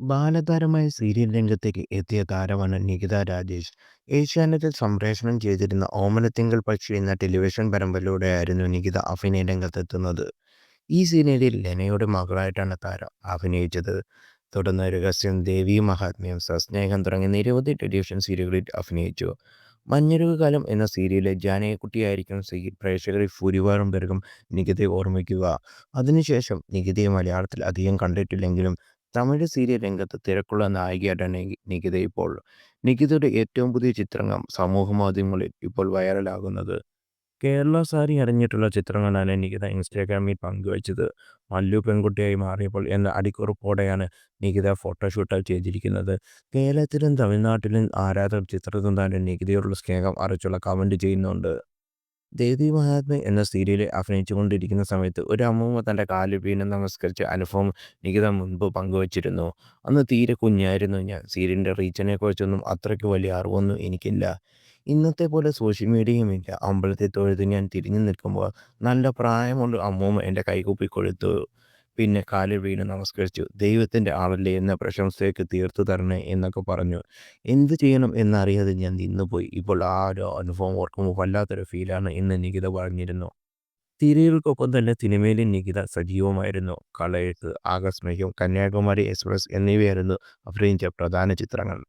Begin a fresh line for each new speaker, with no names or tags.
ബാലതാരമായ serial രംഗത്തേക്ക് എത്തിയ താരമാണ് നികിത രാജേഷ്. ഏഷ്യാനെറ്റിൽ സംപ്രേഷണം ചെയ്തിരുന്ന ഓമനത്തിങ്കൾ പക്ഷി എന്ന ടെലിവിഷൻ പരമ്പരയിലൂടെയായിരുന്നു നികിത അഭിനയ രംഗത്തെത്തുന്നത്. ഈ സീരിയലിൽ ലെനയുടെ മകളായിട്ടാണ് താരം അഭിനയിച്ചത്. തുടർന്ന് രഹസ്യം, ദേവി മഹാത്മ്യം, സസ്നേഹം തുടങ്ങിയ നിരവധി ടെലിവിഷൻ സീരിയലുകളിൽ അഭിനയിച്ചു. മഞ്ഞരുക കാലം എന്ന സീരിയലിലെ ജാനകിക്കുട്ടിയായിരിക്കും പ്രേക്ഷകരിൽ ഭൂരിഭാഗം പേർക്കും നികിതയെ ഓർമ്മിക്കുക. അതിനുശേഷം നികിതയെ മലയാളത്തിൽ അധികം കണ്ടിട്ടില്ലെങ്കിലും തമിഴ് സീരിയൽ രംഗത്ത് തിരക്കുള്ള നായികയായിട്ടാണ് നികിത ഇപ്പോൾ. നികിതയുടെ ഏറ്റവും പുതിയ ചിത്രങ്ങൾ സമൂഹ മാധ്യമങ്ങളിൽ ഇപ്പോൾ വൈറലാകുന്നത്. കേരള സാരി അണിഞ്ഞിട്ടുള്ള ചിത്രങ്ങളാണ് നികിത ഇൻസ്റ്റാഗ്രാമിൽ പങ്കുവച്ചത്. മല്ലു പെൺകുട്ടിയായി മാറിയപ്പോൾ എന്ന അടിക്കുറിപ്പോടെയാണ് നികിത ഫോട്ടോഷൂട്ട് ചെയ്തിരിക്കുന്നത്. കേരളത്തിലും തമിഴ്നാട്ടിലും ആരാധകർ ചിത്രത്തിൽ തന്നെ നികിതയോടുള്ള സ്നേഹം അറിയിച്ചുള്ള കമന്റ് ചെയ്യുന്നുണ്ട്. ദേവി മഹാത്മ എന്ന സീരിയലിൽ അഭിനയിച്ചുകൊണ്ടിരിക്കുന്ന സമയത്ത് ഒരു അമ്മൂമ്മ തന്റെ കാലിൽ വീണ് നമസ്കരിച്ച അനുഭവം നികിത മുൻപ് പങ്കുവച്ചിരുന്നു. "അന്ന് തീരെ കുഞ്ഞായിരുന്നു ഞാൻ. സീരിയലിന്റെ റീച്ചിനെക്കുറിച്ചൊന്നും അത്രയ്ക്ക് വലിയ അറിവൊന്നും എനിക്കില്ല. ഇന്നത്തെ പോലെ സോഷ്യൽ മീഡിയയുമില്ല. അമ്പലത്തിൽ തൊഴുത് ഞാൻ തിരിഞ്ഞു നിൽക്കുമ്പോൾ നല്ല പ്രായമുള്ള അമ്മൂമ്മ എന്റെ കൈകൂപ്പി കൊടുത്തു. പിന്നെ കാലിൽ വീണ് നമസ്കരിച്ചു. 'ദൈവത്തിന്റെ ആളല്ലേ എന്ന പ്രശംസയൊക്കെ തീർത്തു തരണേ' എന്നൊക്കെ പറഞ്ഞു. എന്ത് ചെയ്യണം എന്നറിയാതെ ഞാൻ നിന്നുപോയി. ഇപ്പോൾ ആ ഒരു അനുഭവം ഓർക്കുമ്പോൾ വല്ലാത്തൊരു ഫീലാണ്' എന്ന് നികിത പറഞ്ഞിരുന്നു. സീരിയലുകൾക്കൊപ്പം തന്നെ സിനിമയിലെ നികിത സജീവമായിരുന്നു. 'കളേഴ്സ്', 'ആകസ്മികം', 'കന്യാകുമാരി എക്സ്പ്രസ്' എന്നിവയായിരുന്നു അഭിനയിച്ച പ്രധാന ചിത്രങ്ങൾ.